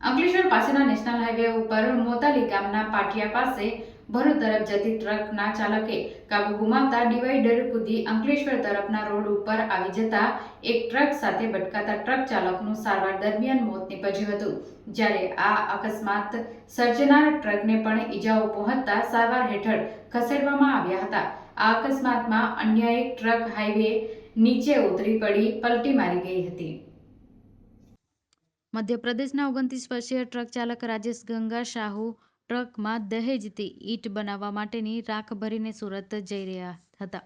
અંકલેશ્વર પાસેના national highway ઉપર મોતાલી ગામના પાટિયા પાસે ભરૂચ તરફ જતી ટ્રકના ચાલકે કાબુ ગુમાવતા ડિવાઈડર કૂદી અંકલેશ્વર તરફના રોડ ઉપર આવી જતા એક ટ્રક સાથે ભટકાતા ટ્રક ચાલકનું સારવાર દરમિયાન મોત નીપજ્યું હતું. જ્યારે આ અકસ્માત સર્જનાર ટ્રકને પણ ઈજાઓ પહોંચતા સારવાર હેઠળ ખસેડવામાં આવ્યા હતા. આ અકસ્માતમાં અન્ય એક ટ્રક હાઈવે નીચે ઉતરી પડી, પલટી મારી ગઈ હતી. મધ્યપ્રદેશના ઓગણત્રીસ વર્ષીય ટ્રક ચાલક રાજેશ ગંગા શાહુ ટ્રકમાં દહેજથી ઈટ બનાવવા માટેની રાખ ભરીને સુરત જઈ રહ્યા હતા.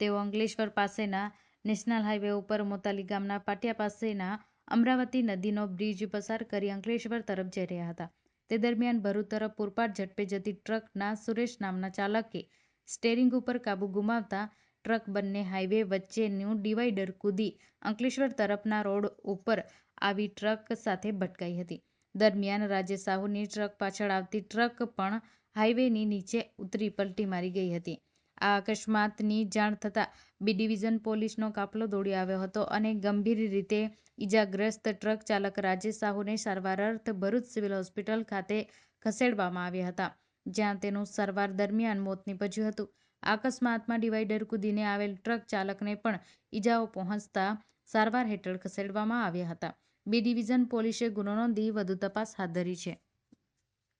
તેઓ અંકલેશ્વર પાસેના નેશનલ હાઈવે ઉપર મોતાલી ગામના પાટિયા પાસેના અમરાવતી નદીનો બ્રિજ પસાર કરી અંકલેશ્વર તરફ જઈ રહ્યા હતા. તે દરમિયાન ભરૂચ તરફ પૂરપાટ ઝડપે જતી ટ્રકના સુરેશ નામના ચાલકે સ્ટેરિંગ ઉપર કાબુ ગુમાવતા ટ્રક બંને હાઈવે વચ્ચેનું ડિવાઈડર કૂદી અંકલેશ્વર તરફના રોડ ઉપર આવી ટ્રક સાથે ભટકાઈ હતી. દરમિયાન રાજેશ સાહુની ટ્રક પાછળ આવતી ટ્રક પણ હાઈવેની નીચે ઉતરી પલટી મારી ગઈ હતી. આ અકસ્માતની જાણ થતાં બી ડિવિઝન પોલીસનો કાફલો દોડી આવ્યો હતો અને ગંભીર રીતે ઈજાગ્રસ્ત ટ્રક ચાલક રાજેશ સાહુને સારવાર અર્થ ભરૂચ સિવિલ હોસ્પિટલ ખાતે ખસેડવામાં આવ્યા હતા, જ્યાં તેનું સારવાર દરમિયાન મોત નીપજ્યું હતું. અકસ્માતમાં ડિવાઈડર કૂદીને આવેલ ટ્રક ચાલકને પણ ઈજાઓ પહોંચતા સારવાર હેઠળ ખસેડવામાં આવ્યા હતા. બી ડિવિઝન પોલીસે ગુનો નોંધી વધુ તપાસ હાથ ધરી છે.